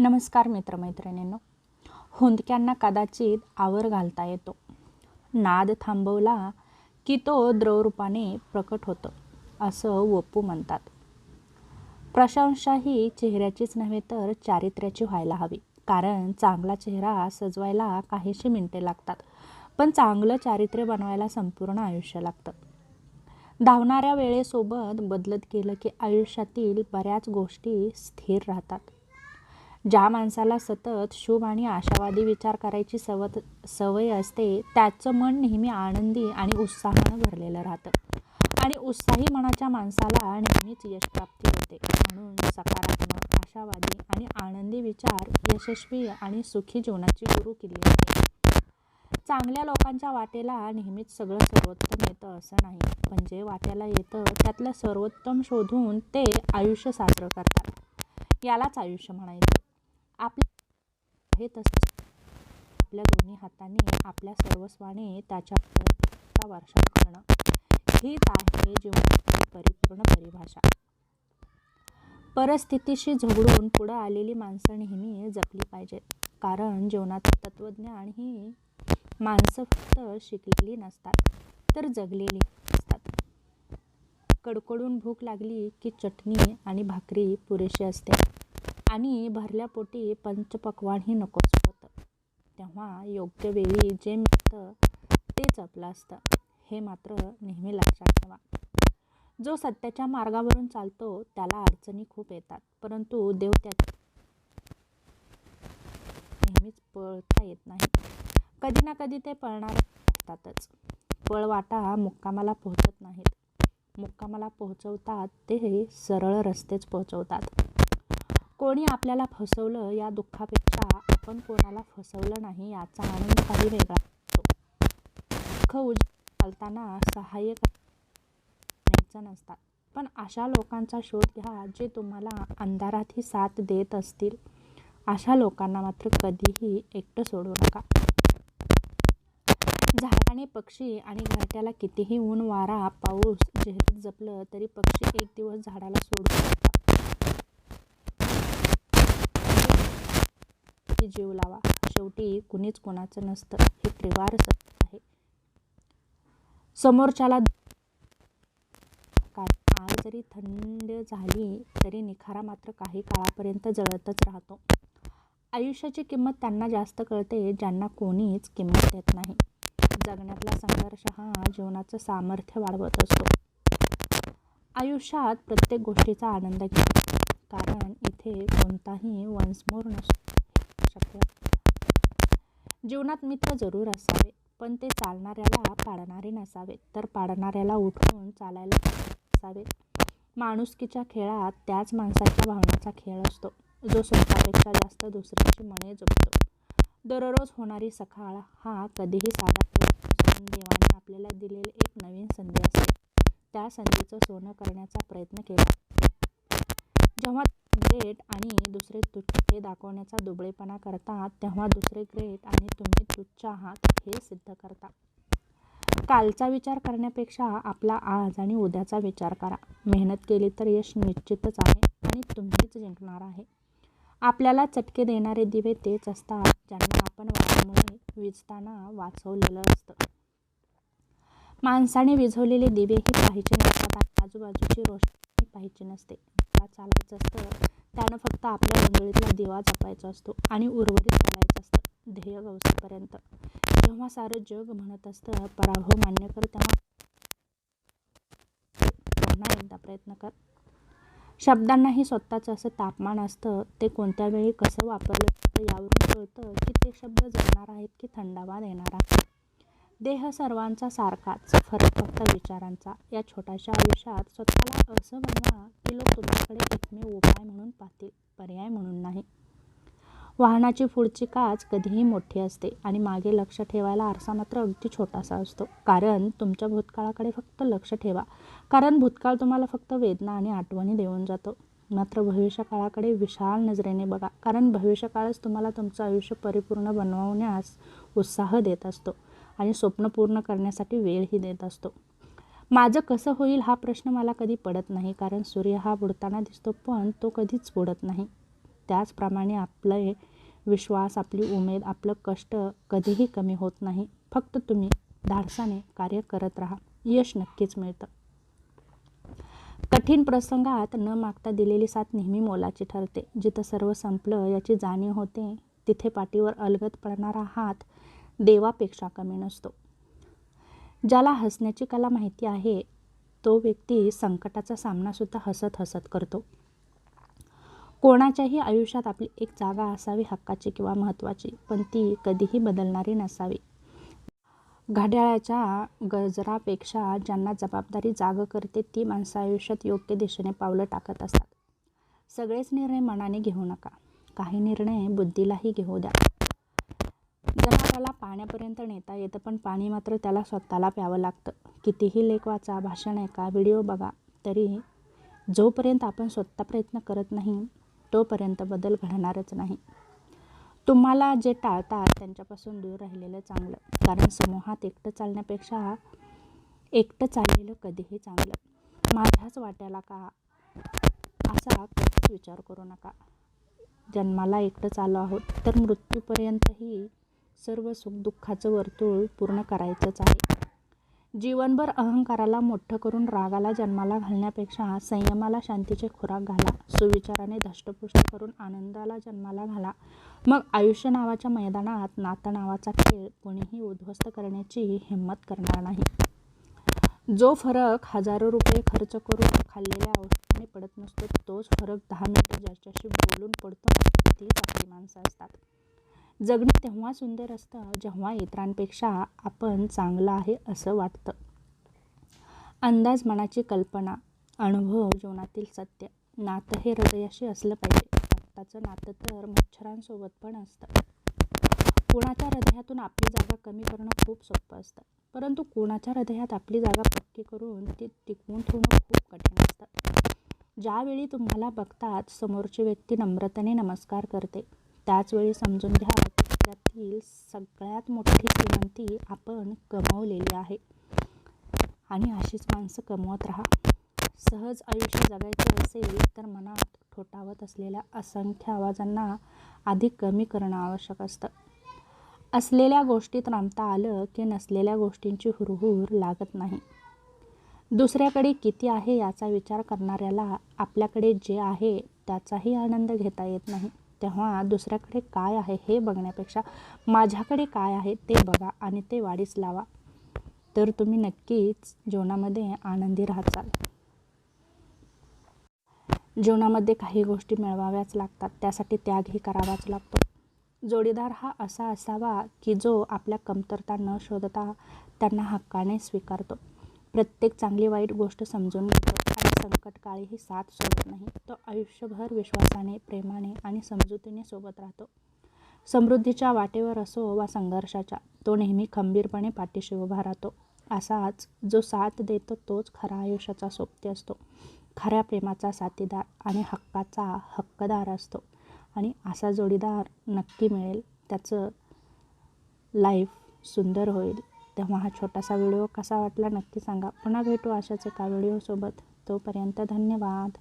नमस्कार मित्रमैत्रिणींनो. हुंदक्यांना कदाचित आवर घालता येतो. नाद थांबवला की तो द्रवरूपाने प्रकट होतो असं वपू म्हणतात. प्रशंसा ही चेहऱ्याचीच नव्हे तर चारित्र्याची व्हायला हवी. कारण चांगला चेहरा सजवायला काहीशी मिनटे लागतात पण चांगलं चारित्र्य बनवायला संपूर्ण आयुष्य लागतं. धावणाऱ्या वेळेसोबत बदलत गेलं की आयुष्यातील बऱ्याच गोष्टी स्थिर राहतात. ज्या माणसाला सतत शुभ आणि आशावादी विचार करायची सवत सवय असते त्याचं मन नेहमी आनंदी आणि उत्साहानं भरलेलं राहतं. आणि उत्साही मनाच्या माणसाला नेहमीच यशप्राप्ती होते. म्हणून सकारात्मक आशावादी आणि आनंदी विचार यशस्वी आणि सुखी जीवनाची गुरु किल्ली आहे. चांगल्या लोकांच्या वाटेला नेहमीच सगळं सर्वोत्तम येतं असं नाही. पण जे वाट्याला येतं त्यातलं सर्वोत्तम शोधून ते आयुष्य साजरं करतात. यालाच आयुष्य म्हणायचं. आपल्या हे तसं आपल्या दोन्ही हाताने आपल्या सर्वस्वाने त्याच्या वर्षाव करणं हीच आहे जीवनाची परिपूर्ण परिभाषा. परिस्थितीशी झगडून पुढं आलेली माणसं नेहमी जपली पाहिजेत. कारण जीवनाचं तत्त्वज्ञान ही माणसं फक्त शिकलेली नसतात तर जगलेली असतात. कडकडून भूक लागली की चटणी आणि भाकरी पुरेशी असते. आणि भरल्या पोटी पंचपक्वानही नकोच होतं तेव्हा योग्य वेळी जे मिळतं तेच आपलं असतं. हे मात्र नेहमी लक्षात ठेवा. जो सत्याच्या मार्गावरून चालतो त्याला अडचणी खूप येतात. परंतु देव त्या नेहमीच पळता येत नाही. कधी ना कधी ते पळणार असतातच. पळवाटा मुक्कामाला पोहोचत नाहीत. मुक्कामाला पोहोचवतात ते सरळ रस्तेच पोहोचवतात. कोणी आपल्याला फसवलं या दुःखापेक्षा आपण कोणाला फसवलं नाही याचा आनंद काही वेगळा असतो. दुःख उज चालताना सहाय्य करायचं नसतात. पण अशा लोकांचा शोध घ्या जे तुम्हाला अंधारातही साथ देत असतील. अशा लोकांना मात्र कधीही एकटं सोडू नका. झाडाने पक्षी आणि घरट्याला कितीही ऊन वारा पाऊस झेलत जपलं तरी पक्षी एक दिवस झाडाला सोडू शकतात. जीव लावा. शेवटी कुणीच कोणाचं नसतं. हे त्रिवार सत्य आहे. समोरच्याला आग जरी थंड झाली तरी निखारा मात्र काही काळापर्यंत जळतच राहतो. आयुष्याची किंमत त्यांना जास्त कळते ज्यांना कोणीच किंमत देत नाही. जगण्यातला संघर्ष हा जीवनाचं सामर्थ्य वाढवत असतो. आयुष्यात प्रत्येक गोष्टीचा आनंद घ्या कारण इथे कोणताही वंशमोर नसतो. शक्य जीवनात मित्र जरूर असावे पण ते चालणाऱ्याला पाडणारे नसावे तर पाडणाऱ्याला उठून चालायला असावे माणुसकीच्या खेळात त्याच माणसाच्या भावनाचा खेळ असतो जो स्वतःपेक्षा जास्त दुसऱ्याची मने जपतो. दररोज होणारी सकाळ हा कधीही साधा नसून देवाने आपल्याला दिलेली एक नवीन संधी असते. त्या संधीचं सोनं करण्याचा प्रयत्न केला. जेव्हा ग्रेट आणि दुसरे तुच्छ हे दाखवण्याचा दुबळेपणा करतात तेव्हा दुसरे ग्रेट आणि तुम्ही तुच्छ आहात हे सिद्ध करता कालचा विचार करण्यापेक्षा आपला आज आणि उद्याचा विचार करा. मेहनत केली तर यश निश्चितच आहे आणि तुम्हीच जिंकणार आहे. आपल्याला चटके देणारे दिवे तेच असतात ज्यांना आपण वाऱ्यामुळे विजताना वाचवलेलं असतं. माणसाने विझवलेले दिवेही पाहिजे नसतात आणि आजूबाजूची रोषणी पाहिजे नसते. त्याला चालायचं असतं त्यानं फक्त आपल्या मंडळीतला दिवा जपायचा असतो आणि उर्वरित चालायचं असतं ध्येय गवसेपर्यंत जेव्हा सारं जग म्हणत असतं पराभव मान्य कर तेव्हा पुन्हा एकदा प्रयत्न कर. शब्दांनाही स्वतःचं असं तापमान असतं ते कोणत्या वेळी कसं वापरलं जातं यावरून कळतं की ते शब्द जगणार आहेत की थंडावा देणार आहेत. देह सर्वांचा सारखाच फरक फक्त विचारांचा. या छोट्याशा आयुष्यात स्वतःला असं बनवा की लोक तुमच्याकडे एकमेव उपाय म्हणून पाहतील पर्याय म्हणून नाही. वाहनाची पुढची काच कधीही मोठी असते आणि मागे लक्ष ठेवायला आरसा मात्र अगदी छोटासा असतो. कारण तुमच्या भूतकाळाकडे फक्त लक्ष ठेवा. कारण भूतकाळ तुम्हाला फक्त वेदना आणि आठवणी देऊन जातो. मात्र भविष्यकाळाकडे विशाल नजरेने बघा. कारण भविष्यकाळच तुम्हाला तुमचं आयुष्य परिपूर्ण बनवण्यास उत्साह देत असतो. आणि स्वप्न पूर्ण करण्यासाठी वेळही देत असतो. माझं कसं होईल हा प्रश्न मला कधी पडत नाही कारण सूर्य हा बुडताना दिसतो पण तो कधीच बुडत नाही. त्याचप्रमाणे आपले विश्वास आपली उमेद आपलं कष्ट कधीही कमी होत नाही. फक्त तुम्ही धाडसाने कार्य करत राहा. यश नक्कीच मिळतं. कठीण प्रसंगात न मागता दिलेली साथ नेहमी मोलाची ठरते. जिथं सर्व संपलं याची जाणीव होते तिथे पाठीवर अलगत पडणारा हात देवापेक्षा कमी नसतो. ज्याला हसण्याची कला माहिती आहे तो व्यक्ती संकटाचा सामनासुद्धा हसत हसत करतो. कोणाच्याही आयुष्यात आपली एक जागा असावी हक्काची किंवा महत्त्वाची पण ती कधीही बदलणारी नसावी. घड्याळाच्या गजरापेक्षा ज्यांना जबाबदारी जाग करते ती माणसं आयुष्यात योग्य दिशेने पावलं टाकत असतात. सगळेच निर्णय मनाने घेऊ नका. काही निर्णय बुद्धीलाही घेऊ द्या. जनावराला पाण्यापर्यंत नेता येतं पण पाणी मात्र त्याला स्वतःला प्यावं लागतं. कितीही लेख वाचा भाषण ऐका व्हिडिओ बघा तरी जोपर्यंत आपण स्वतः प्रयत्न करत नाही तोपर्यंत बदल घडणारच नाही. तुम्हाला जे टाळतात त्यांच्यापासून दूर राहिलेलं चांगलं. कारण समूहात एकटं चालण्यापेक्षा एकटं चाललेलं कधीही चांगलं. माझ्याच वाट्याला का? असा कधीच विचार करू नका. जन्माला एकटंच आलो आहोत तर मृत्यूपर्यंतही सर्व सुखदुःखाचं वर्तुळ पूर्ण करायचंच आहे. जीवनभर अहंकाराला मोठं करून रागाला जन्माला घालण्यापेक्षा संयमाला शांतीचे खुराक घाला सुविचाराने धष्टपुष्ट करून आनंदाला जन्माला घाला. मग आयुष्य नावाच्या मैदानात नातं नावाचा खेळ कोणीही उद्ध्वस्त करण्याची हिंमत करणार नाही. जो फरक हजारो रुपये खर्च करून खाल्लेल्या औषधाने पडत नसतो तोच फरक दहा मिनिटं ज्याच्याशी बोलून पडतो तीच आपली माणसं असतात. जगणं तेव्हा सुंदर असतं जेव्हा इतरांपेक्षा आपण चांगलं आहे असं वाटतं. अंदाज मनाची कल्पना अनुभव जीवनातील सत्य नातं हे हृदयाशी असलं पाहिजे. रक्ताचं नातं तर मच्छरांसोबत पण असतं. कोणाच्या हृदयातून आपली जागा कमी करणं खूप सोपं असतं. परंतु कोणाच्या हृदयात आपली जागा पक्की करून ती टिकवून ठेवणं खूप कठीण असतं. ज्यावेळी तुम्हाला बघतात समोरची व्यक्ती नम्रतेने नमस्कार करते त्याचवेळी समजून घ्या त्यातील सगळ्यात मोठी श्रीमंती आपण कमवलेली आहे. आणि अशीच माणसं कमवत राहा. सहज आयुष्य जगायचे असेल तर मनात ठोठावत असलेल्या असंख्य आवाजांना आधी कमी करणं आवश्यक असतं. असलेल्या गोष्टीत रमता आलं की नसलेल्या गोष्टींची हुरहुर लागत नाही. दुसऱ्याकडे किती आहे याचा विचार करणाऱ्याला आपल्याकडे जे आहे त्याचाही आनंद घेता येत नाही. तेव्हा दुसऱ्याकडे काय आहे हे बघण्यापेक्षा माझ्याकडे काय आहे ते बघा आणि ते वाढीस लावा. तर तुम्ही नक्कीच जीवनामध्ये आनंदी राहचाल. जीवनामध्ये काही गोष्टी मिळवाव्याच लागतात त्यासाठी त्यागही करावाच लागतो. जोडीदार हा असा असावा की जो आपल्या कमतरता न शोधता त्यांना हक्काने स्वीकारतो. प्रत्येक चांगली वाईट गोष्ट समजून घेतो. संकटकाळीही साथ सोडत नाही. तो आयुष्यभर विश्वासाने प्रेमाने आणि समजुतीने सोबत राहतो. समृद्धीच्या वाटेवर असो वा संघर्षाच्या तो नेहमी खंबीरपणे पाठीशी उभा राहतो. असाच जो साथ देतो तोच खरा आयुष्याचा सोबती असतो. खऱ्या प्रेमाचा साथीदार आणि हक्काचा हक्कदार असतो. आणि असा जोडीदार नक्की मिळेल त्याचं लाईफ सुंदर होईल. तेव्हा हा छोटासा व्हिडिओ कसा वाटला नक्की सांगा. पुन्हा भेटू अशाच एका व्हिडिओसोबत. तोपर्यंत धन्यवाद।